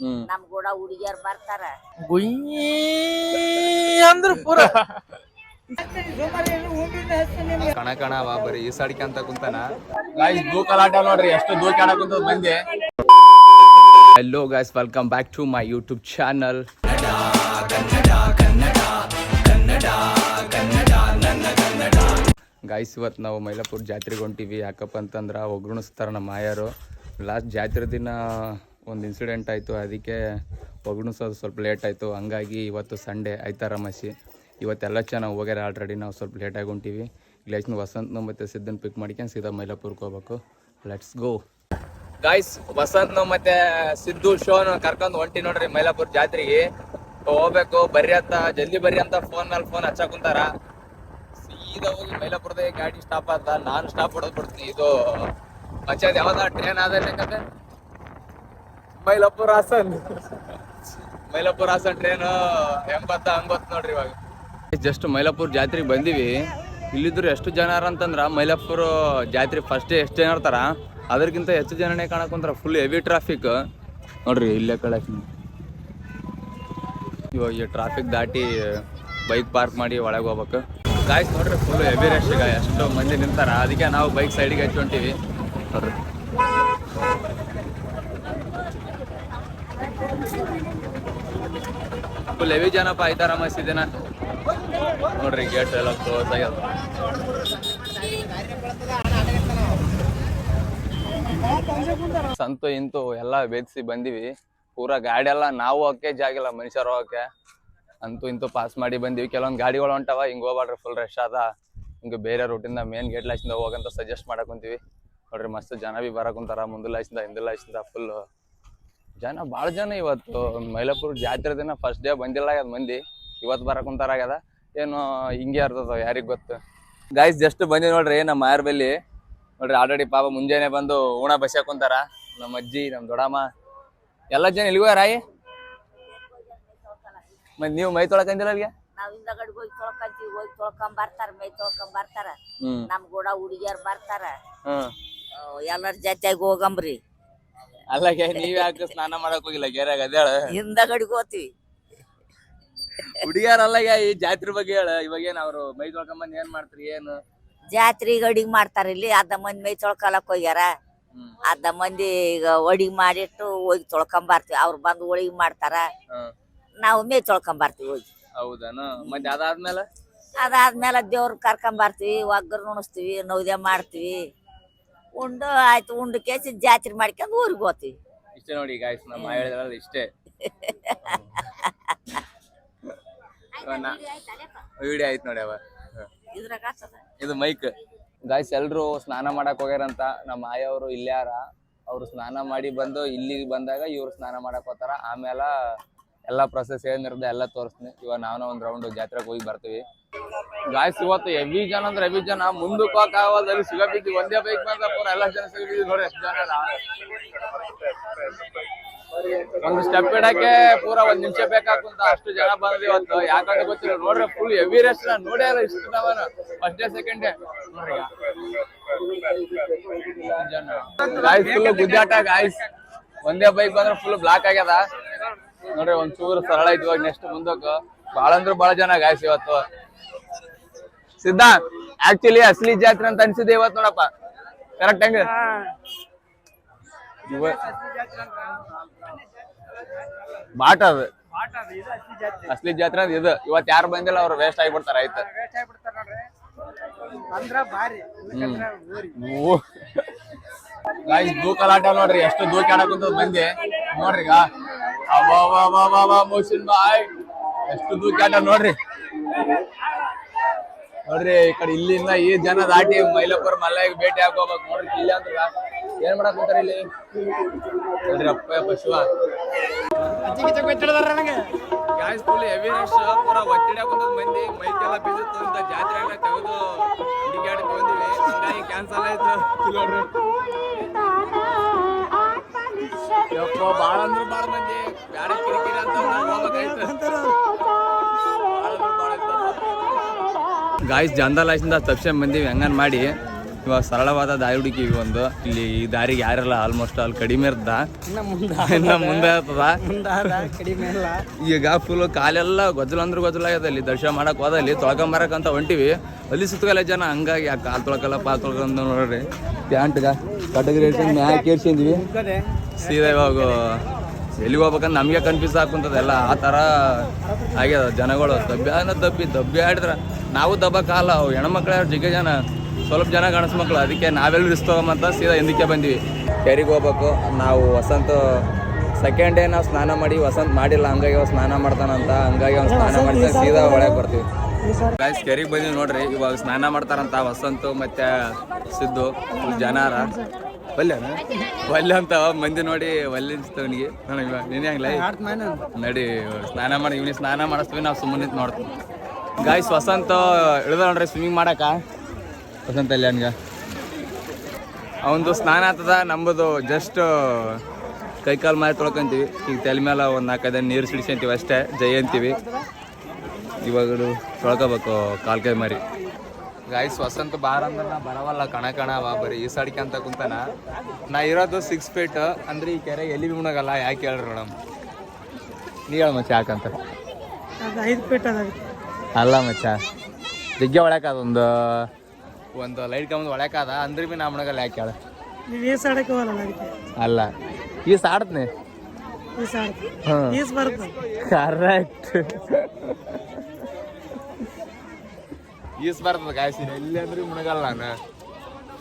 ಹ್ಮ್. ನಮ್ ಕೂಡ ಹುಡುಗಿಯರ್ ಬರ್ತಾರ. ಗುಯ್ಯಿ ಅಂದ್ರ ಪೂರ. ಕಣ ಕಣ ವಾ ಬರೀ ಈ ಸಡಿಕೆ ಅಂತ ಕುಂತಾನ. ಗಾಯ್ಸ್ ದೂಕಲಾಟ ನೋಡ್ರಿ ಎಷ್ಟು ದೂಕಾಡ ಕುಂತ ಮಂದಿ hello guys welcome back to my YouTube channel guys ಇವತ್ತು ನಾವು ಮೈಲಾಪುರ ಜಾತ್ರೆಗೆ ಹೊಂಟಿವಿ. ಯಾಕಪ್ಪ ಅಂತಂದ್ರೆ ಒಗ್ರುಣಿಸ್ತಾರೆ ನಮ್ಮ ಆಯಾರು ಲಾಸ್ಟ್ ಜಾತ್ರೆ ದಿನ ಒಂದು ಇನ್ಸಿಡೆಂಟ್ ಆಯಿತು, ಅದಕ್ಕೆ ಒಗಣಿಸೋದು ಸ್ವಲ್ಪ ಲೇಟ್ ಆಯಿತು. ಹಂಗಾಗಿ ಇವತ್ತು ಸಂಡೇ ಆಯ್ತಾರ ಮಸಿ ಇವತ್ತೆಲ್ಲ ಚೆನ್ನಾಗಿ ಹೋಗ್ಯಾರ ಆಲ್ರೆಡಿ ನಾವು ಸ್ವಲ್ಪ ಲೇಟಾಗಿ ಹೊಂಟೀವಿ. ಇಲ್ಲೇಶ್ನ ವಸಂತ್ನ ಮತ್ತು ಸಿದ್ಧನ ಪಿಕ್ ಮಾಡ್ಕೊಂಡು ಸೀದಾ ಮೈಲಾಪುರ್ಗೆ ಹೋಗ್ಬೇಕು. ಲೆಟ್ಸ್ ಗೋ ಗಾಯ್ಸ್ ವಸಂತನು ಮತ್ತು ಸಿದ್ದು ಶೋನ ಕರ್ಕೊಂಡು ಹೊಂಟಿ ನೋಡ್ರಿ ಮೈಲಾಪುರ್ ಜಾತ್ರೆಗೆ. ಹೋಗ್ಬೇಕು, ಬರ್ರಿ ಅಂತ, ಜಲ್ದಿ ಬರ್ರಿ ಅಂತ ಫೋನ್ ಮೇಲೆ ಫೋನ್ ಹಚ್ಚಾಕುಂತಾರ ಸೀದಾ ಹೋಗಿ ಮೈಲಾಪುರದ ಗಾಡಿ ಸ್ಟಾಪ್ ಆದ ನಾನು ಸ್ಟಾಪ್ ಹೊಡೆದು ಬಿಡ್ತೀನಿ. ಇದು ಮಚ್ಚದ ಯಾವ್ದ ಟ್ರೈನ್ ಆದ ಹೆಂಗಂದ್ರೆ ಮೈಲಾಪುರ ಹಾಸನ್. ಮೈಲಾಪುರ ಹಾಸನ್ ಟ್ರೈನ್ ಎಂಬತ್ತ ಅಂಬತ್ ನೋಡ್ರಿ ಇವಾಗ. ಜಸ್ಟ್ ಮೈಲಾಪುರ ಜಾತ್ರೆಗೆ ಬಂದಿವಿ. ಇಲ್ಲಿದ್ರು ಎಷ್ಟು ಜನ ಅಂತಂದ್ರ ಮೈಲಾಪುರ ಜಾತ್ರೆ ಫಸ್ಟ್ ಎಷ್ಟು ಜನ ಇರ್ತಾರ? ಅದಕ್ಕಿಂತ ಹೆಚ್ಚು ಜನನೇ ಕಾಣಕ್ ಕುಂತಾರ ಫುಲ್ ಹೆವಿ ಟ್ರಾಫಿಕ್ ನೋಡ್ರಿ ಇಲ್ಲೇ ಕಳಕ್ ಇವಾಗ ಈ ಟ್ರಾಫಿಕ್ ದಾಟಿ ಬೈಕ್ ಪಾರ್ಕ್ ಮಾಡಿ ಒಳಗೆ ಹೋಗ್ಬೇಕು. ಗಾಯ್ಸ್ ನೋಡ್ರಿ ಫುಲ್ ಹೆವಿ ರಶ್ ಈಗ. ಎಷ್ಟು ಮಂದಿ ನಿಂತಾರ. ಅದಕ್ಕೆ ನಾವು ಬೈಕ್ ಸೈಡಿಗೆ ಹಚ್ಕೊಂತೀವಿ ನೋಡ್ರಿ. ಫುಲ್ ಹೆವಿ ಮಸ್ತ್ ಮಸೀದಿನ ನೋಡ್ರಿ ಗೇಟ್ ಎಲ್ಲ ಕ್ಲೋಸ್ ಆಗ್ಯದ ಸಂತು, ಇಂತು ಎಲ್ಲ ಬೇದಿಸಿ ಬಂದಿವಿ. ಪೂರ ಗಾಡಿ ಎಲ್ಲ ನಾವು ಹೋಗಕ್ಕೆ ಜಾಗಿಲ್ಲ ಮನುಷ್ಯರು ಹೋಗಕ್ಕೆ ಅಂತೂ ಇಂತೂ ಪಾಸ್ ಮಾಡಿ ಬಂದಿವಿ. ಕೆಲವೊಂದು ಗಾಡಿಗಳು ಹೊಂಟವ ಹಿಂಗ್ ಹೋಗ್ಬಾಡ್ರಿ ಫುಲ್ ರಶ್ ಅದ ಹಿಂಗ ಬೇರೆ ರೂಟಿಂದ ಮೇನ್ ಗೇಟ್ ಲಾಚಿಂದ ಹೋಗಂತ ಸಜೆಸ್ಟ್ ಮಾಡಕ್ ಕುಂತೀವಿ. ನೋಡ್ರಿ ಮಸ್ತ್ ಜನ ಬಿ ಬರಕ್ ಕುಂತಾರ ಮುಂದೆ ಲಾಚಿಂದ ಹಿಂದೆ ಲಾಚಿಂದ ಫುಲ್ ಜನ ಭಾಳ ಜನ ಇವತ್ತು ಮೈಲಾಪುರ ಜಾತ್ರೆ ದಿನ ಫಸ್ಟ್ ಡೇ ಬಂದಿಲ್ಲ ಆಗ್ಯದ ಮಂದಿ. ಇವತ್ತು ಬರಕ್ ಕುಂತಾರ ಆಗ್ಯದ. ಏನು ಹಿಂಗೆ ಇರ್ತದ ಯಾರಿಗ್ ಗೊತ್ತು. ಗಾಯ್ಸ್ ಜಸ್ಟ್ ಬಂದಿ ನೋಡ್ರಿ ನಮ್ಮ ಮಾಯರ್ ಬಲ್ಲಿ. ನೋಡ್ರಿ ಆಲ್ರೆಡಿ ಪಾಪ ಮುಂಜಾನೆ ಬಂದು ಊಣ ಬಸ್ಯಾಕ್ ಕುಂತಾರ. ನಮ್ಮ ಅಜ್ಜಿ ನಮ್ಮ ದೊಡ್ಡಮ್ಮ. ಎಲ್ಲ ಜನ ಇಲ್ಲಿಗೂ ರಾಯಿ ಮತ್ ನೀವು ಮೈ ತೊಳಕಂದಿಲ್ಲ ಅಲ್ಲಿಗೆ? ನಾವ್ ಹಿಂದಗಡೆ ಹೋಗಿ ತೊಳ್ಕೊಂತೀವಿ ಹೋಗಿ ತೊಳ್ಕೊಂಡ್ ಬರ್ತಾರ ಮೈ ತೊಳ್ಕೊಂಡ್ ಬರ್ತಾರ. ನಮ್ ಕೂಡ ಹುಡುಗಿಯರ್ ಬರ್ತಾರ. ಹ್ಮ್. ಎಲ್ಲರ ಜೊತೆಗ್ ಹೋಗಂಬ್ರಿ. ಅಲ್ಲಾಗೆ ನೀವ್ ಯಾಕೆ ಸ್ನಾನ ಮಾಡಕ್ ಹೋಗಿಲ್ಲ ಗೇರಾಗ ಅದೇಳ ಹಿಂದಗಡಿಗೆ ಹೋಗ್ತೀವಿ. ಹುಡುಗಿಯರಲ್ಲಾಗ ಈ ಜಾತ್ರೆ ಬಗ್ಗೆ ಹೇಳ ಇವಾಗ ಏನ್ ಅವ್ರು ಮೈ ತೊಳ್ಕೊಂಬಂದ್ ಏನ್ ಮಾಡ್ತೀರಿ ಏನು? ಜಾತ್ರೆ ಗಡಿಗ್ ಮಾಡ್ತಾರ ಇಲ್ಲಿ ಅರ್ಧ ಮಂದಿ ಮೈ ತೊಳ್ಕಲಕ್ ಹೋಗ್ಯಾರ. ಅರ್ಧ ಮಂದಿ ಈಗ ಒಡಿಗೆ ಮಾಡಿಟ್ಟು ಹೋಗಿ ತೊಳ್ಕೊಂಡ್ ಬರ್ತೀವಿ ಅವ್ರು ಬಂದು ಒಳಗೆ ಮಾಡ್ತಾರ. ನಾವು ಮೇ ತೊಳ್ಕೊಂಡ್ ಬರ್ತೀವಿ ಹೋಗಿ. ಹೌದನ? ಮತ್ತೆ ಅದಾದ್ಮೇಲೆ? ಅದಾದ್ಮೇಲೆ ದೇವ್ರ ಕರ್ಕೊಂಡ್ ಬರ್ತೀವಿ ಒಗ್ಗರ್ ನುಣಿಸ್ತೀವಿ ನೌದೆ ಮಾಡ್ತೀವಿ. ಉಂಡು ಆಯ್ತು ಉಂಡು ಕೇಸಿ ಜಾತ್ರೆ ಮಾಡ್ಕೊಂಡು ಊರಿಗೆ ಹೋಗ್ತೀವಿ. ಇಷ್ಟೇ ನೋಡಿ ಗಾಯ್ಸ್ ನಮ್ಮ ಹೇಳಿದ್ರಲ್ಲ ಇಷ್ಟೇ. ವಿಡಿಯೋ ಆಯ್ತು ನೋಡಿ ಅವ. ಇದು ಮೈಕ್ ಗಾಯ್ಸ್ ಎಲ್ರು ಸ್ನಾನ ಮಾಡಕ್ ಹೋಗ್ಯಾರಂತ. ನಮ್ಮ ಆಯವರು ಇಲ್ಲಾರ ಅವ್ರು ಸ್ನಾನ ಮಾಡಿ ಬಂದು ಇಲ್ಲಿಗೆ ಬಂದಾಗ ಇವ್ರು ಸ್ನಾನ ಮಾಡಕ್ ಹೋತಾರ ಆಮೇಲೆ ಎಲ್ಲಾ ಪ್ರೊಸೆಸ್ ಏನಿರುತ್ತೆ ಎಲ್ಲ ತೋರಿಸ್ತೀನಿ. ಇವಾಗ ನಾವು ಒಂದು ರೌಂಡ್ ಜಾತ್ರೆಗೆ ಹೋಗಿ ಬರ್ತೀವಿ. ಗಾಯ್ಸ್ ಇವತ್ತು ಹೆವಿ ಜನ ಅಂದ್ರೆ ಹೆವಿ ಜನ. ಮುಂದಕ್ಕೆ ಹೋಗಕ್ಕಾಗಲ್ಲ ಅಲ್ಲಿ ಸಿಗಬಿದ್ದು ಒಂದೇ ಬೈಕ್ ಬಂದ ಪೂರ ಎಲ್ಲ ಜನ ಸಿಗಬೇಕು ನೋಡಿ ಎಷ್ಟು ಜನ. ಒಂದು ಸ್ಟೆಪ್ ಇಡಕ್ಕೆ ಪೂರ ಒಂದ್ ನಿಮಿಷ ಬೇಕಾಗುಂತ ಅಷ್ಟು ಜನ ಬಂದ್ರಿ ಇವತ್ತು. ಯಾಕಂದ್ರೆ ಗೊತ್ತಿಲ್ಲ, ನೋಡ್ರಿ ಫುಲ್ ಹೆವಿ ರೆಸ್ಟ್ ಇಲ್ಲ ಇಷ್ಟು ನಾವನು first day second day guys full ಗುದ್ದಾಟ guys ಒಂದೇ ಬೈಕ್ ಬಂದ್ರೆ ಫುಲ್ ಬ್ಲಾಕ್ ಆಗ್ಯದ. ನೋಡ್ರಿ ಒಂದ್ ಚೂರು ಸರಳ ಐತಿ ಇವಾಗ ನೆಕ್ಸ್ಟ್ ಮುಂದಕ್ಕ ಬಾಳ ಅಂದ್ರೆ ಬಹಳ ಜನ ಗಾಯಸ್ ಇವತ್ತು. ಸಿದ್ಧಾಂತ್ ಆಕ್ಚುಲಿ ಅಸಲಿ ಜಾತ್ರೆ ಅಂತ ಅನ್ಸಿದೆ ಇವತ್ತು ನೋಡಪ್ಪ. ಕರೆಕ್ಟ್ ಹಂಗ? ಬಾಟ ಅದು. ಅಸಲಿ ಜಾತ್ರೆ. ಅಂದ್ರೆ ಇದು. ಇವತ್ ಯಾರು ಬಂದಿಲ್ಲ ಅವ್ರು ವೇಸ್ಟ್ ಆಗಿಬಿಡ್ತಾರ ಆಯ್ತು. ದೂಕಲಾಟ ನೋಡ್ರಿ. ಎಷ್ಟು ದೂಕಾಡಕ್ ಕುಂತದ ಮಂದಿ. ನೋಡ್ರಿ ಈಗ. ಮೋಸಿನ್ ಬಾಯ್. ಎಷ್ಟು ದೂಕಾಟ ನೋಡ್ರಿ. ನೋಡ್ರಿ ಈ ಕಡೆ ಇಲ್ಲಿಂದ ಈ ಜನ ದಾಟಿ ಮೈಲಪ್ಪರ್ ಮಲ್ಲಾಗಿ ಭೇಟಿ ಹಾಕೋಬೇಕು ನೋಡ್ರಿ ಇಲ್ಲ ಅಂದ್ರ ಏನ್ ಮಾಡಕ್ ಕುಂತಾರ ಇಲ್ಲಿ? ನೋಡ್ರಿ ಅಪ್ಪ ಪಶುವ. Shiva gas full heavy rush ಪೂರ ಒತ್ತಿಡ ಕುಂತದ ಮಂದಿ. ಮೈಕೆಲ್ಲ ಬಿದ್ದಿತ್ತು ಅಂತ ಜಾತ್ರೆ ಎಲ್ಲ ತೆಗೆದು ಹುಡುಗಾಡಿ ತಗೊಂಡಿವಿ ಹಂಗಾಗಿ ಕ್ಯಾನ್ಸಲ್ ಆಯ್ತು. ನೋಡ್ರಿ. ಯಪ್ಪ ಮಂದಿ. ಗಾಯ್ಸ್ ಜಂದಲಾಸಿಂದ ತಪ್ಸೆ ಬಂದೀವಿ ಹೆಂಗನ್ ಮಾಡಿ. ಇವಾಗ ಸರಳವಾದ ದಾರಿ ಹುಡುಕಿವಿ ಒಂದು. ಇಲ್ಲಿ ಈ ದಾರಿಗೆ ಯಾರೆಲ್ಲ ಆಲ್ಮೋಸ್ಟ್ ಅಲ್ಲಿ ಕಡಿಮೆ ಇರ್ದ ಇನ್ನ ಮುಂದೆ ಇರ್ತದ ಈಗ ಫುಲ್ ಕಾಲೆಲ್ಲ ಗೊಜ್ಜಲ ಅಂದ್ರೆ ಗೊಜ್ಜಲ ಆಗ್ಯದ ಇಲ್ಲಿ ದರ್ಶನ ಮಾಡಕ್ ಹೋದಲ್ಲಿ ತೊಳ್ಕೊಂಬರಕ್ ಅಂತ ಹೊಂಟಿವಿ. ಅಲ್ಲಿ ಸುತ್ತಗಲ್ಲ ಜನ. ಹಂಗಾಗಿ ಆ ಕಾಲ್ ತೊಳ್ಕಲ್ಲ ಪಾಲ್ ತೊಳ್ಕೊಂಡ್ ನೋಡ್ರಿ. ಪ್ಯಾಂಟ್ಗ ಕಟಗರಿ ಮ್ಯಾಕ್ ಏರ್ಸಿದ್ವಿ ಸೀದಾ ಇವಾಗ ಎಲ್ಲಿಗೆ ಹೋಗ್ಬೇಕಂದ್ರೆ ನಮಗೆ ಕನ್ಫ್ಯೂಸ್ ಆಗ್ಕೊಂತದ ಎಲ್ಲ. ಆ ಥರ ಆಗ್ಯದ ಜನಗಳು. ದಬ್ಬ್ಯಾನ ದಬ್ಬಿ ದಬ್ಬಿ ಆಡಿದ್ರೆ ನಾವು ದಬ್ಬಕ್ಕಾಗಲ್ಲ ಅವು ಹೆಣ್ಮಕ್ಳು ಯಾರು ಜಿಗ್ಗೆ ಜನ. ಸ್ವಲ್ಪ ಜನ ಗಣಸು ಮಕ್ಳು ಅದಕ್ಕೆ ನಾವೆಲ್ಲ ರಿಸ್ಕ್ ತಗೊಂಬಂತ ಸೀದಾ ಹಿಂದಕ್ಕೆ ಬಂದ್ವಿ. ಕೆರಿಗೆ ಹೋಗ್ಬೇಕು ನಾವು ವಸಂತ ಸೆಕೆಂಡ್ ಡೇ ನಾವು ಸ್ನಾನ ಮಾಡಿ ವಸಂತ ಮಾಡಿಲ್ಲ ಹಂಗಾಗಿ ಅವ ಸ್ನಾನ ಮಾಡ್ತಾನಂತ ಹಂಗಾಗಿ ಅವ್ನು ಸ್ನಾನ ಮಾಡ್ತಾನೆ ಸೀದಾ ಒಳಗೆ ಬರ್ತೀವಿ. ಗಾಯ್ಸ್ ಕೆರಿಗೆ ಬಂದಿವಿ ನೋಡ್ರಿ ಇವಾಗ ಸ್ನಾನ ಮಾಡ್ತಾರಂತ ವಸಂತ ಮತ್ತೆ ಸಿದ್ದು ಜನಾರ. ಒಲ್ಲೆ ಒಲ್ಲೆ ಅಂತ ಮಂದಿ ನೋಡಿ ಒಲ್ಲೆ ಅನ್ಸ್ತವನಿಗೆ ನೀನೇ ನಡಿ ಸ್ನಾನ ಮಾಡಿ ಇವ್ನಿಗೆ ಸ್ನಾನ ಮಾಡಿಸ್ತೀವಿ ನಾವು ಸುಮ್ಮನೆ ನಿಂತು ನೋಡ್ತೀವಿ ಗಾಯ್ಸ್ ವಸಂತ ಇಳಿದ ನೋಡ್ರಿ ಸ್ವಿಮ್ಮಿಂಗ್ ಮಾಡಕ. ವಸಂತ ಅವನದು ಅವಂದು ಸ್ನಾನ ಆಗ್ತದ ನಮ್ಮದು ಜಸ್ಟ್ ಕೈಕಾಲು ಮಾಡಿ ತೊಳ್ಕೊಂತೀವಿ. ಈಗ ತಲೆ ಮೇಲೆ ಒಂದು ನಾಲ್ಕೈದು ನೀರು ಸಿಡಿಸ್ಕೊಂತೀವಿ ಅಷ್ಟೇ ಜೈ ಅಂತೀವಿ. ಇವಾಗ ತೊಳ್ಕೊಬೇಕು ಕಾಲು ಕೈ ಮಾರಿ. ಗಾಯ್ಸ್ ವಸಂತ ಬಾರ ಅಂದ್ರೆ ನಾ ಬರವಲ್ಲ ಕಣ ಕಣ ಅವ ಬರೀ ಈ ಸಡಿಕೆ ಅಂತ ಕುಂತಾನ. ನಾ ಇರೋದು ಸಿಕ್ಸ್ ಫೀಟ್ ಅಂದ್ರೆ ಈ ಕೆರೆ ಎಲ್ಲಿ ಮುಣಗಲ್ಲ ಯಾಕೆ ಹೇಳ್ರಿ ಮೇಡಮ್? ನೀ ಹೇಳ ಮಚ್ಚ ಯಾಕಂತ ಐದು ಫೀಟ್ ಅದ ಅಲ್ಲ ಮಚ್ಚ ಜಿಗ್ಗೆ ಒಳಕಾದ ಒಂದು ಲೈಟ್ ಕಂಬದ ಒಳಕಾದ ಅಂದ್ರೆ ಬಿ ನಾ ಮುಣಗಲ್ಲ ನೀವು ಈಸ್ ಆಡಕ್ಕೆ ಹೋಗಲ್ಲ ಅದಕ್ಕೆ ಅಲ್ಲ. ಈ ಸಾಡ್ತನೆ ಈಸ್ ಆಡ್ತು ಹಾಂ. ಈಸ್ ಬರ್ತ ಕರೆಕ್ಟ್ ಈಸ್ ಬರ್ತದ ಕಾಯಿಸಿ ಎಲ್ಲಿ ಅಂದ್ರೆ ಮುಣಗಲ್ಲ ನಾನು.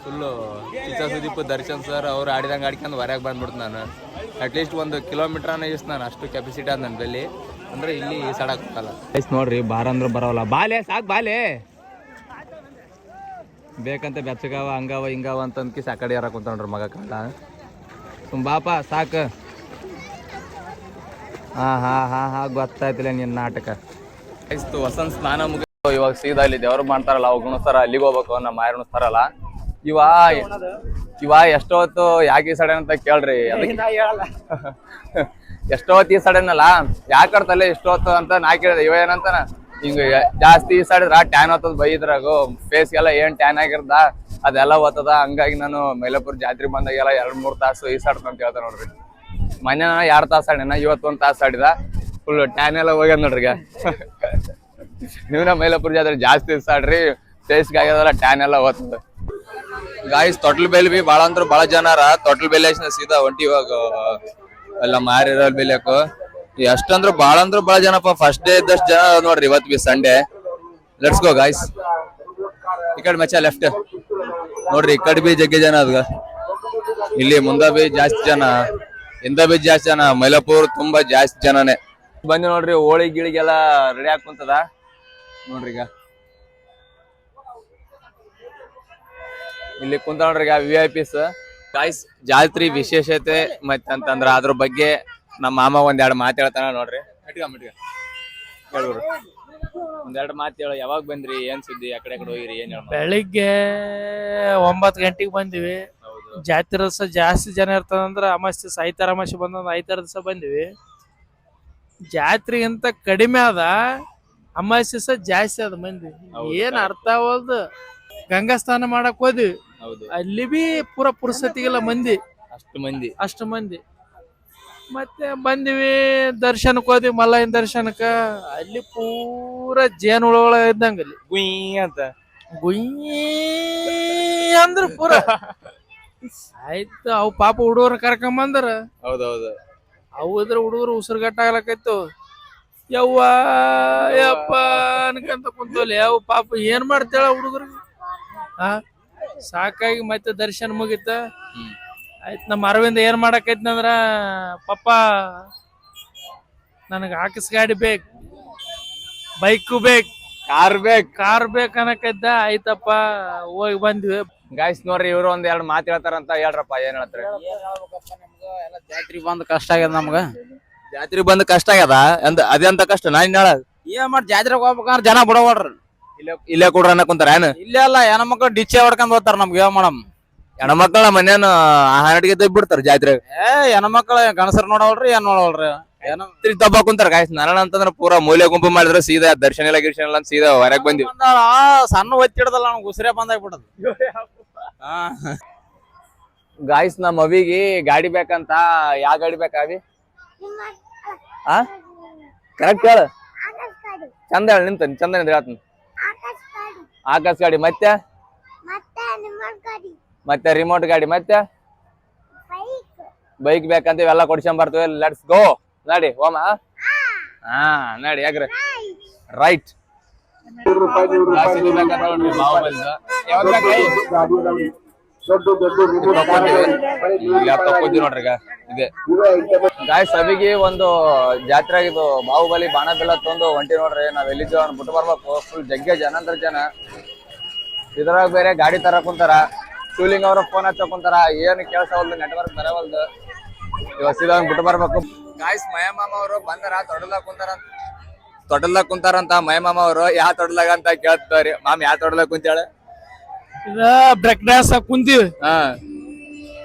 ಫುಲ್ಲು ಕಿಚ್ಚ ಸುದೀಪ್ ದರ್ಶನ್ ಸರ್ ಅವ್ರು ಆಡಿದಂಗೆ ಆಡ್ಕೊಂಡು ಹೊರಗೆ ಬಂದ್ಬಿಡ್ತು ನಾನು. ಅಟ್ ಲೀಸ್ಟ್ ಒಂದು ಕಿಲೋಮೀಟ್ರನ್ನ ಈಸ್ ನಾನು ಅಷ್ಟು ಕೆಪಾಸಿಟಿ ಅದ ನನ್ನ ಬೆಲ್ಲಿ. ಅಂದ್ರೆ ಇಲ್ಲಿ ಈ ಹೋಗಲ್ಲ. ಐಸ್ ನೋಡ್ರಿ ಬಾರ ಅಂದ್ರೆ ಬರೋಲ್ಲ ಬಾಲೆ ಸಾಕು ಬಾಲೆ. ಬೇಕಂತ ಬೆಚ್ಚಗವ ಹಂಗಾವ ಹಿಂಗವ ಅಂತ ಅಂದ್ಕಿ ಸಾಕಡೆ ಯಾರ ಕುಂತಾನ್ರಿ ಮಗ ಕಾಲ ಸುಮ್ ಬಾಪ ಸಾಕು. ಹಾ ಹಾ ಹಾ ಹಾ ಗೊತ್ತಾಯ್ತಿಲ್ಲ ನಿನ್ನ ನಾಟಕ. ಆಯ್ತು ವಸಂತ ಸ್ನಾನ ಮುಗಿ ಇವಾಗ ಸೀದಾ ಇಲ್ಲಿ ದೇವ್ರು ಮಾಡ್ತಾರಲ್ಲ ಅವಾಗ ಗುಣಸ್ತಾರ ಅಲ್ಲಿಗೆ ಹೋಗ್ಬೇಕು ನಮ್ಮ ಮಾಯ ಉಣಿಸ್ತಾರಲ್ಲ. ಇವ ಇವ ಎಷ್ಟೊತ್ತು ಯಾಕೆ ಈ ಸಡೆ ಅಂತ ಕೇಳ್ರಿ. ಹೇಳಲ್ಲ. ಎಷ್ಟೊತ್ತು ಈ ಅಲ್ಲ? ಯಾಕೆ ಆಡ್ತಲ್ಲ ಎಷ್ಟೊತ್ತು ಅಂತ ನಾ ಕೇಳಿದೆ. ಇವ ಏನಂತಾನ? ಹಿಂಗ ಜಾಸ್ತಿ ಈ ಸಡಿದ್ರ ಟ್ಯಾನ್ ಹೋಗ್ತದ ಬೈದ್ರಾಗು ಫೇಸ್ಗೆಲ್ಲ ಏನ್ ಟ್ಯಾನ್ ಆಗಿರ್ದ, ಅದೆಲ್ಲ ಓದ್ತದ ಹಂಗಾಗಿ ನಾನು ಮೈಲಾಪುರ ಜಾತ್ರೆ ಬಂದಾಗೆಲ್ಲ ಎರಡ್ ಮೂರ್ ತಾಸು ಈಸಾಡ್ತ ಅಂತ ಹೇಳ್ತಾರೆ ನೋಡ್ರಿ. ಮೊನ್ನೆ ಎರಡ್ ತಾಸ ಆಡಿನ ಇವತ್ತೊಂದ್ ತಾಸ ಆಡಿದ. ಫುಲ್ ಟ್ಯಾನ್ ಎಲ್ಲ ಹೋಗ್ಯದ ನೋಡ್ರಿ ಈಗ. ನೀವು ನಮ್ಮ ಮೈಲಾಪುರ ಜಾತ್ರೆ ಜಾಸ್ತಿ ಆಡ್ರಿ ಫೇಸ್ಗೆ ಆಗ್ಯದಲ್ಲ ಟ್ಯಾನ್ ಎಲ್ಲ ಓದ್ತದ ಗಾಯ್ಸ್ ತೊಟ್ಲ್ ಬೆಲ್ ಬಿ ಭಾಳ ಅಂದ್ರ ಭಾಳ ಜನರ. ತೊಟ್ಲ್ ಬೆಲೆ ಸೀದಾ ಹೊಂಟಿ ಇವಾಗ ಎಲ್ಲ ಮಾರಿರೋ ಬೇಲೆಕು. ಎಷ್ಟಂದ್ರ ಬಾಳ ಅಂದ್ರ ಬಹಳ ಜನಪ್ಪ. ಫಸ್ಟ್ ಡೇ ಇದ್ದಷ್ಟು ಜನ ನೋಡ್ರಿ ಇವತ್ತು ಬಿ ಸಂಡೇ ಲೆಟ್ಸ್ ಗೋ ಗಾಯ್ಸ್ ಈ ಕಡೆ ಮಚ್ಚ ಲೆಫ್ಟ್ ನೋಡ್ರಿ ಈ ಕಡೆ ಬಿ ಜಗ್ಗಿ ಜನ ಅದ್ಗ. ಇಲ್ಲಿ ಮುಂದ ಬಿ ಜಾಸ್ತಿ ಜನ. ಹಿಂದ ಬಿ ಜಾಸ್ತಿ ಜನ. ಮೈಲಾಪುರ್ ತುಂಬಾ ಜಾಸ್ತಿ ಜನನೇ. ಬಂದ್ ನೋಡ್ರಿ, ಹೋಳಿ ಗಿಳಿಗೆಲ್ಲ ರೆಡಿ ಹಾಕೊಂತದ ನೋಡ್ರಿ ಈಗ. ಇಲ್ಲಿ ಕುಂತ ನೋಡ್ರಿ ಈಗ ವಿ ಗಾಯ್ಸ್ ಜಾತ್ರಿ ವಿಶೇಷತೆ ಮತ್ತಂತಂದ್ರ ಅದ್ರ ಬಗ್ಗೆ ನಮ್ಮ ಮಾಮ ಒಂದೆರಡು ಮಾತು ಹೇಳ್ತಾನ ನೋಡ್ರಿ. ಹೇಳ್ಬಿಡ್ರಿ ಒಂದೆರಡು ಮಾತು ಹೇಳು ಯಾವಾಗ ಬಂದ್ರಿ ಏನ್ ಸುದ್ದಿ ಆ ಕಡೆ ಕಡೆ ಹೋಗಿರಿ ಏನ್ ಹೇಳ ಬೆಳಿಗ್ಗೆ ಒಂಬತ್ ಗಂಟೆಗೆ ಬಂದಿವಿ. ಜಾತ್ರೆ ದಿವಸ ಜಾಸ್ತಿ ಜನ ಇರ್ತದಂದ್ರ ಅಮಾಸ್ಯೆ ದಿವಸ ಐತಾರ ಅಮಾಸ್ಯೆ ಬಂದ ಐತಾರ ದಿವಸ ಬಂದಿವಿ. ಜಾತ್ರೆಗಿಂತ ಕಡಿಮೆ ಅದ ಅಮಾಸ್ಯೆ ದಿವಸ ಜಾಸ್ತಿ ಅದ ಮಂದಿ. ಏನ್ ಅರ್ಥ ಆಗವಲ್ದು. ಗಂಗಾ ಸ್ನಾನ ಮಾಡಕ್ ಹೋದ್ವಿ. ಹೌದು. ಅಲ್ಲಿ ಬಿ ಪೂರ ಪುರುಸತಿಗೆಲ್ಲ ಮಂದಿ. ಅಷ್ಟು ಮಂದಿ. ಅಷ್ಟು ಮಂದಿ. ಮತ್ತೆ ಬಂದ್ವಿ ದರ್ಶನಕ್ಕೆ ಹೋದ್ವಿ ಮಲ್ಲಯ್ಯನ ದರ್ಶನಕ್ಕೆ. ಅಲ್ಲಿ ಪೂರ ಜೇನುಳಗಳ ಇದ್ದಂಗ ಅಲ್ಲಿ. ಗುಯ್ ಅಂತ. ಗುಯ್ ಅಂದ್ರ ಪೂರ. ಆಯ್ತು ಅವು ಪಾಪ ಹುಡುಗರ ಕರ್ಕೊಂಬಂದ್ರ ಹೌದೌದು. ಅವು ಇದ್ರ ಹುಡುಗರು ಉಸಿರುಗಟ್ಟಾಗ್ಲಕೈತು ಯವ್ವ ಯಪ್ಪ ಅನ್ಕಂತ ಕುಂತಲ್ಲಿ ಯಾವ ಪಾಪ ಏನ್ ಮಾಡ್ತೇಳ ಹುಡುಗರು? ಸಾಕಾಗಿ ಮತ್ತೆ ದರ್ಶನ ಮುಗಿತ. ಆಯ್ತು ನಮ್ಮ ಅರವಿಂದ ಏನ್ ಮಾಡಕೈತ್ನಂದ್ರ ಪಪ್ಪ ನನಗೆ ಹಾಕಿಸ್ ಗಾಡಿ ಬೇಕು ಬೈಕು ಬೇಕು ಕಾರ್ ಬೇಕು. ಕಾರ್ ಬೇಕು ಅನ್ನಕೈತ ಆಯ್ತಪ್ಪ ಹೋಗಿ ಬಂದ್ವಿ. ಗಾಯ್ಸ್ ನೋಡ್ರಿ ಇವ್ರು ಒಂದ್ ಎರಡು ಮಾತು ಹೇಳ್ತಾರಂತ ಹೇಳ್ರಪ್ಪ ಏನ್ ಹೇಳ್ತಾರೆ? ಜಾತ್ರೆ ಬಂದ್ ಕಷ್ಟ ಆಗ್ಯದ? ನಮ್ಗ ಜಾತ್ರೆ ಬಂದ್ ಕಷ್ಟ? ಆಗ್ಯದ ಅಂದ ಅದೆಂತ ಕಷ್ಟ ನಾನು ಹೇಳ ಏನ್ ಮಾಡಿ ಜಾತ್ರೆಗೆ ಹೋಗ್ಬೇಕಂದ್ರ ಜನ ಬಿಡವಲ್ರಿ ಇಲ್ಲೇ ಇಲ್ಲೇ ಕೊಡ್ರ ಅನ್ನಕುಂತಾರ ಏನ್? ಇಲ್ಲೇ ಅಲ್ಲ ಹೆಣ್ಮಕ್ಳು ಡಿಚ್ಚೆ ಹೊಡ್ಕೊಂಡ್ ಹೋಗ್ತಾರ ನಮ್ಗೆ ಏನ್ ಮಾಡಮ್? ಹೆಣ್ಮಕ್ಳ ಮನೇನ ಆಹಾರಡಿಗೆ ತೆಗ್ ಬಿಡ್ತಾರ ಜಾತ್ರೆ. ಏ ಹೆಣ್ಮಕ್ಳ ಗಣಸರ್ ನೋಡವಲ್ರಿ ಏನ್ ನೋಡವಲ್ರಿ? ಏನ ದಬ್ಬ ಕುಂತಾರ ಗಾಯ್ಸ್ ನರಣ ಅಂತಂದ್ರ ಪೂರಾ ಮೂಲೆ ಗುಂಪು ಮಾಡಿದ್ರೆ ಸೀದಾ ದರ್ಶನ ಇಲ್ಲ ಗಿರ್ಶನ ಇಲ್ಲ ಅಂತ ಸೀದಾ ಹೊರಗ್ ಬಂದಿವಿ. ಬಂದಾಳ, ಸಣ್ಣ ಒತ್ತಿಡದಲ್ಲ ನಮ್ಗೆ ಉಸಿರೇ ಬಂದಾಗ್ಬಿಡದು ಗಾಯ್ಸ್ ನಮ್ಮ ಅವಿಗೆ ಗಾಡಿ ಬೇಕಂತ ಯಾವ ಗಾಡಿ ಬೇಕಾ ಅವಿ? ಆ? ಕರೆಕ್ಟ್ ಹೇಳು. ಚಂದ ಹೇಳ ನಿಂತ ಚಂದ ನಿಂತ ಹೇಳ್ತೀನಿ. ಆಕಾಶ ಗಾಡಿ ಮತ್ತೆ? ಮತ್ತೆ ನಿಮ್ಮ ಗಾಡಿ. ಮತ್ತೆ ರಿಮೋಟ್ ಗಾಡಿ, ಮತ್ತೆ? ಬೈಕ್ ಬೈಕ್ ಬೇಕಂತ ಇವೆಲ್ಲ ಕೊಡ್ಸ್ಕೊಂಡ್ ಬರ್ತವೆ ಲೆಟ್ಸ್ ಗೋ ನಡಿ ಓಮ ಹಾ, ನಡಿ ಯಾಕ್ರೆ ರೈಟ್ ನೋಡ್ರಿ ಇದೆ. ಗಾಯ್ ಸಭಿಗೆ ಒಂದು ಜಾತ್ರೆ ಆಗಿದ್ದು. ಬಾಹುಬಲಿ ಬಾಣ ಬೆಲ್ಲ ತಂದು ಒಂಟಿ ನೋಡ್ರಿ. ನಾವ್ ಎಲ್ಲಿ ಬಿಟ್ಟು ಬರ್ಬೇಕು. ಫುಲ್ ಜಗ್ಗೆ ಜನ ಅಂದ್ರೆ ಜನ. ಇದ್ರಾಗ ಬೇರೆ ಗಾಡಿ ತರ ಕುಂತಾರ. ಶೂಲಿಂಗ್ ಅವ್ರ ಫೋನ್ ಹಚ್ಚ ಕುಂತಾರ. ಏನು ಕೆಲಸ ಹೊಲ್ದು ನೆಟ್ವರ್ಕ್ ಬರವಲ್ದು ಇವಾಗ ಸೀದಾ ಬಿಟ್ಟು ಬರ್ಬೇಕು. ಗಾಯ್ಸ್ ಮಯಮಾಮ ಅವರು ಬಂದಾರ ತೊಡಲ್ದಾಗ ಕುಂತಾರ ತೊಡಲ್ದಾಗ ಕುಂತಾರಂತ ಮಯಮಾಮ ಅವರು ಯಾವ ತೊಡಲ್ದಾಗ ಅಂತ ಕೇಳ್ತಾರೆ. ಮಾಮ್ ಯಾವ ತೊಡಲ್ದಾಗ ಕುಂತಾಳೆ ಇದ ಬ್ರೇಕ್ ಡ್ಯಾನ್ಸ್ ಕುಂತೀವಿ ಹಾ.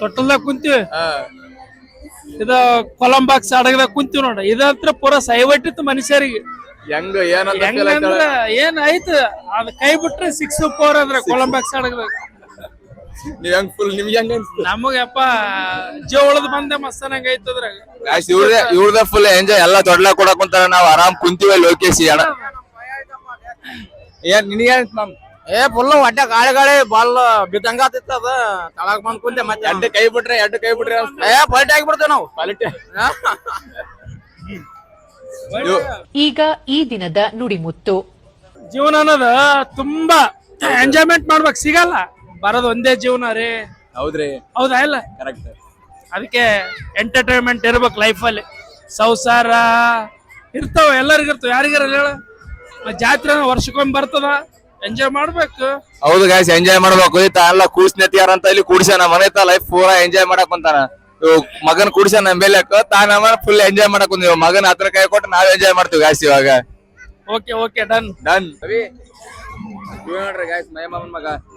ತೊಟ್ಟಲ್ದಾಗ ಕುಂತೀವಿ ಹಾ. ಇದ ಕೊಲಂಬಾಕ್ಸ್ ಅಡಗದಾಗ ಕುಂತೀವಿ ನೋಡ. ಇದಂತ್ರ ಪೂರ ಸೈವಟ್ಟಿತ್ತು ಮನುಷ್ಯರಿಗೆ. ಹೆಂಗ್ ಏನಂತ? ಹೆಂಗಂದ್ರ ಏನ್ ಐತ ಅದ್ ಕೈ ಬಿಟ್ರೆ ಸಿಕ್ಸ್ ಫೋರ್ ಅದ್ರ ಕೊಲಂಬಾಕ್ಸ್ ಅಡಗದಾಗ ನೀವ್ ಹೆಂಗ್ ಫುಲ್ ನಿಮ್ಗೆ ಹೆಂಗ ನಮಗಪ್ಪ ಜೀವ ಉಳದ್ ಬಂದೆ ಮಸ್ತನಂಗ ಐತದ್ರಾಗ ಗಾಯ್ಸ್ ಇವ್ರದೇ ಇವ್ರದೇ ಫುಲ್ ಎಂಜಾಯ್ ಎಲ್ಲ ತೊಡ್ಲ ಕೊಡಕ್ ಕುಂತಾರ ನಾವ್ ಆರಾಮ್ ಕುಂತೀವಿ ಲೋಕೇಶಿ ಅಣ್ಣ ಏನ್ ನಿನಗೆ ನಮ್ ಏ ಫುಲ್ ಹೊಟ್ಟೆ ಗಾಳಿ ಗಾಳಿ ಬಾಲ್ ಬಿದ್ದಂಗ ಆತಿತ್ತು ಅದ. ತಳಗ್ ಬಂದ್ ಕುಂತೆ ಮತ್ತೆ. ಎಡ್ಡೆ ಕೈ ಬಿಟ್ರೆ ಎಡ್ ಕೈ ಬಿಟ್ರೆ ಏ ಪಲ್ಟಿ ಆಗಿಬಿಡ್ತೇವೆ ನಾವು. ಕ್ವಾಲಿಟಿ ಈಗ ಈ ದಿನದ ನುಡಿಮುತ್ತು. ಜೀವನ ಅನ್ನೋದು ತುಂಬಾ ಎಂಜಾಯ್ಮೆಂಟ್ ಮಾಡ್ಬೇಕು ಸಿಗಲ್ಲ. ಬರೋದು ಒಂದೇ ಜೀವನ ರೀ. ಹೌದ್ರಿ. ಹೌದಾ ಇಲ್ಲ ಕರೆಕ್ಟ್ ಅದಕ್ಕೆ ಎಂಟರ್ಟೈನ್ಮೆಂಟ್ ಇರ್ಬೇಕು ಲೈಫಲ್ಲಿ ಸಂಸಾರ ಇರ್ತಾವ ಎಲ್ಲರಿಗೂ ಇರ್ತಾವ. ಯಾರಿಗಾರ ಹೇಳ? ಜಾತ್ರೆ ವರ್ಷಕ್ಕೊಮ್ಮೆ ಬರ್ತದ ಎಂಜಾಯ್ ಮಾಡ್ಬೇಕು. ಹೌದು ಗಾಯ್ಸ್ ಎಂಜಾಯ್ ಮಾಡ್ಬೇಕು. ತಾ ಎಲ್ಲ ಅಂತ ಇಲ್ಲಿ ಕೂಡ್ಸ್ಯಾನ. ಮನೆತ ಲೈಫ್ ಪೂರಾ ಎಂಜಾಯ್ ಮಾಡಕ್ ಇವ್ ಮಗನ್ ಕೂಡ್ಸ್ಯಾನ ಮೇಲೆ ತಾನ ಫುಲ್ ಎಂಜಾಯ್ ಮಾಡಕ್ ಮಗನ ಮಗನ್ ಹತ್ರ ಕೈ ಕೊಟ್ಟು ನಾವ್ ಎಂಜಾಯ್ ಮಾಡ್ತೀವಿ ಗಾಯ್ಸ್ ಇವಾಗ. ಓಕೆ ಓಕೆ ಡನ್ ಡನ್ ನೋಡ್ರಿ ಗಾಯ್ಸ್ ಮೈಮಾಮನ್ ಮಗ. ಗಾಯ್ಸ್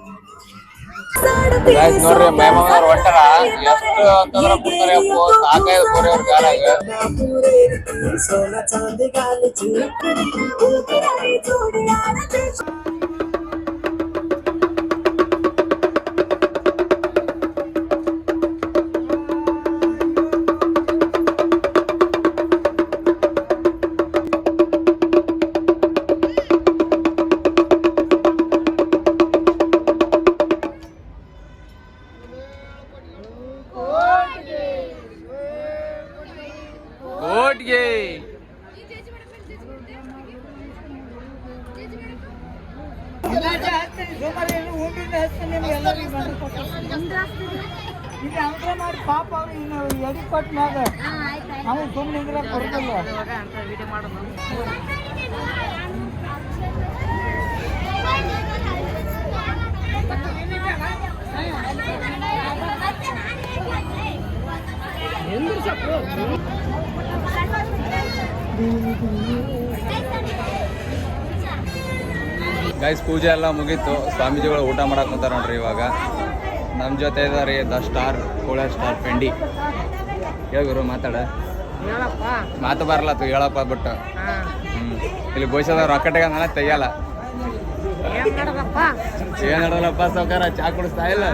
ನೋಡ್ರಿ ಮೈಮಾಮನ್ ಅವ್ರ ಹೊಂಟಾರ ಎಷ್ಟು ಅಂತಂದ್ರ ಕೊಡ್ತಾರೆ ಅಪ್ಪು. ಸಾಕಾಯ್ತು ಕೊರಿ ಅವ್ರ ಕಾಲಾಗ ಕೋಟ್ಗೆ ಮಾಡಿ ಪಾಪ ಅವ್ರು ಇನ್ನು ಎಡಿ ಕೊಟ್ಟ ಮ್ಯಾಗ ನಾವು ಸುಮ್ಮನೆ ಇದ್ರೆ ಗೈಸ್ ಪೂಜೆ ಎಲ್ಲ ಮುಗೀತು. ಸ್ವಾಮೀಜಿಗಳು ಊಟ ಮಾಡಕ್ ಕುಂತಾರ ನೋಡ್ರಿ ಇವಾಗ. ನಮ್ಮ ಜೊತೆ ಇದ್ದಾರೆ ದ ಸ್ಟಾರ್ ಕೋಳ ಸ್ಟಾರ್ ಪೆಂಡಿ. ಹೇಳ್ಗುರು ಮಾತಾಡ. ಮಾತು ಬರಲ್ಲ ಹೇಳಪ್ಪ ಬಿಟ್ಟು. ಹ್ಞೂ ಇಲ್ಲಿ ಬೋಯ್ಸದ ರೊಕ್ಕಟ್ಟಿಗೆ ನಾನು ತೆಗಿಯಲ್ಲ. ಏನ್ ನಡಲ್ಲಪ್ಪ ಸೌಕಾರ ಚಾ ಕುಡಿಸ್ತಾ ಇಲ್ಲ.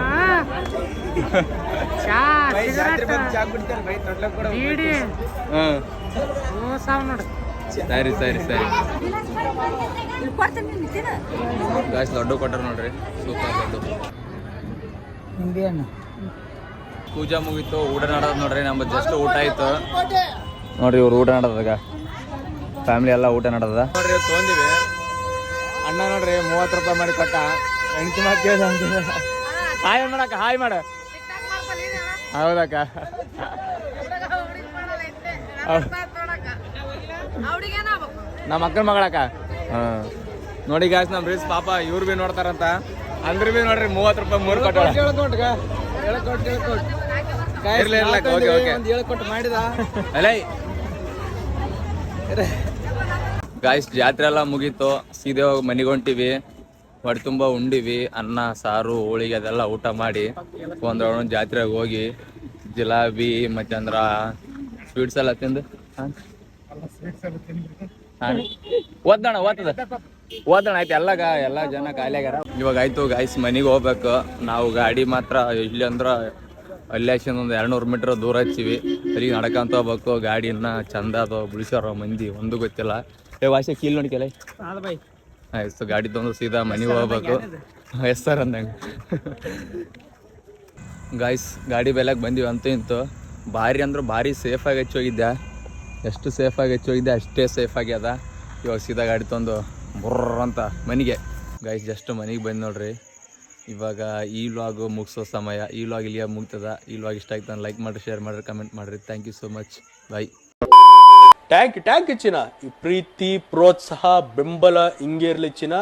ಸರಿ ಸರಿ ಸರಿ. ಗಾಯ್ಸ್ ಲಡ್ಡು ಕೊಟ್ಟರು ನೋಡ್ರಿ. ಸೂಪರ್ ಲಡ್ಡು. ಪೂಜಾ ಮುಗೀತು ಊಟ ಮಾಡೋದು ನೋಡ್ರಿ ನಮ್ದು ಜಸ್ಟ್ ಊಟ ಆಯ್ತು. ನೋಡ್ರಿ ಇವ್ರು ಊಟ ನಡದಾಗ ಫ್ಯಾಮಿಲಿ ಎಲ್ಲ ಊಟ ನಾಡೋದ ನೋಡ್ರಿ ತೊಗೊಂಡಿವಿ. ಅಣ್ಣ ನೋಡ್ರಿ ಮೂವತ್ತು ರೂಪಾಯಿ ಮಾಡಿ ಕೊಟ್ಟ. ಹೆಂಡತಿ ಮಾಡ್ತೀವಿ ಹಾಯ್ ಮಾಡಕ್ಕ ಹಾಯ್ ಮಾಡ. ಹೌದಕ್ಕ. ಹೌದ್. ನಮ್ಮ ಅಕ್ಕನ ಮಗಳಕ್ಕ. ಹಾಂ. ನೋಡಿ ಗಾಯ್ಸ್ ನಮ್ಮ ರೀಸ್ ಪಾಪ ಇವ್ರು ಬಿ ನೋಡ್ತಾರಂತ. ಅಂದ್ರೆ ಬಿ ನೋಡ್ರಿ ಮೂವತ್ತು ರೂಪಾಯಿ ಮೂರು ಕೊಟ್ಟ ಇರ್ಲಿ ಇರ್ಲಕ್ಕ ಓಕೆ ಓಕೆ ಹೇಳ್ಕೊಟ್ಟು ಮಾಡಿದ. ಗಾಯ್ಸ್ ಜಾತ್ರೆ ಎಲ್ಲ ಮುಗೀತು. ಸೀದೆ ಹೋಗಿ ಮನೆಗೆ ಹೊಂಟಿವಿ. ಹೊಟ್ಟೆ ತುಂಬ ಉಂಡಿವಿ. ಅನ್ನ ಸಾರು ಹೋಳಿಗೆ ಅದೆಲ್ಲ ಊಟ ಮಾಡಿ ಒಂದು ರೌಂಡ್ ಜಾತ್ರೆಗೆ ಹೋಗಿ. ಜಿಲಾಬಿ ಮತ್ತೆ ಅಂದ್ರ ಸ್ವೀಟ್ಸ್ ಎಲ್ಲ ತಿಂದು. ಓದೋಣ ಓದ್ತದ? ಓದೋಣ ಆಯ್ತು? ಎಲ್ಲಗ ಎಲ್ಲ ಜನ ಖಾಲಿ ಆಗ್ಯಾರ ಇವಾಗ ಆಯ್ತು ಗಾಯ್ಸ್ ಮನೆಗೆ ಹೋಗ್ಬೇಕು. ನಾವು ಗಾಡಿ ಮಾತ್ರ ಇಲ್ಲಿ ಅಂದ್ರ ಅಲ್ಲೇ ಒಂದು ಎರಡ್ನೂರು ಮೀಟರ್ ದೂರ ಹಚ್ಚಿವಿ. ಅಲ್ಲಿ ನಡ್ಕೊಂತ ಹೋಗ್ಬೇಕು ಗಾಡಿ ಇನ್ನ ಚಂದ ಅದು ಬಿಡಿಸ್ಯಾರ ಮಂದಿ ಒಂದು ಗೊತ್ತಿಲ್ಲ. ಏ ವಾಸೆ ಕೀಲ್ ನೋಡ್ಕೆಲ್ಲ ಆಯ್ತು ಗಾಡಿ ತಂದು ಸೀದಾ ಮನೆಗೆ ಹೋಗ್ಬೇಕು. ಎಸ್ ಸರ್ ಅಂದಂಗೆ. ಗಾಯ್ಸ್ ಗಾಡಿ ಬೆಲೆಗೆ ಬಂದಿವಿ ಅಂತ ಇಂತು ಭಾರಿ ಅಂದ್ರೆ ಭಾರಿ ಸೇಫಾಗಿ ಹೆಚ್ಚು ಹೋಗಿದ್ದೆ. ಎಷ್ಟು ಸೇಫಾಗಿ ಹೆಚ್ಚು ಹೋಗಿದ್ದೆ ಅಷ್ಟೇ ಸೇಫ್ ಆಗ್ಯದ ಇವಾಗ ಸೀದಾ ಗಾಡಿ ತಂದು ಬುರ್ರ ಅಂತ ಮನೆಗೆ. ಗಾಯ್ಸ್ ಜಸ್ಟ್ ಮನೆಗೆ ಬಂದು ನೋಡ್ರಿ. ಇವಾಗ ಈ ವ್ಲಾಗ್ ಮುಗಿಸೋ ಸಮಯ. ಈ ವ್ಲಾಗ್ ಇಲ್ಲಿಯ ಮುಗ್ತದ. ಈ ವ್ಲಾಗ್ ಇಷ್ಟ ಆಯ್ತು ಲೈಕ್ ಮಾಡಿ ಶೇರ್ ಮಾಡಿರಿ ಕಮೆಂಟ್ ಮಾಡಿರಿ. Thank you so much bye tank tank ಚಿನ್ನ ಈ ಪ್ರೀತಿ, ಪ್ರೋತ್ಸಾಹ, ಬೆಂಬಲ ಹಿಂಗೆ ಇರಲಿ ಚಿನ್ನ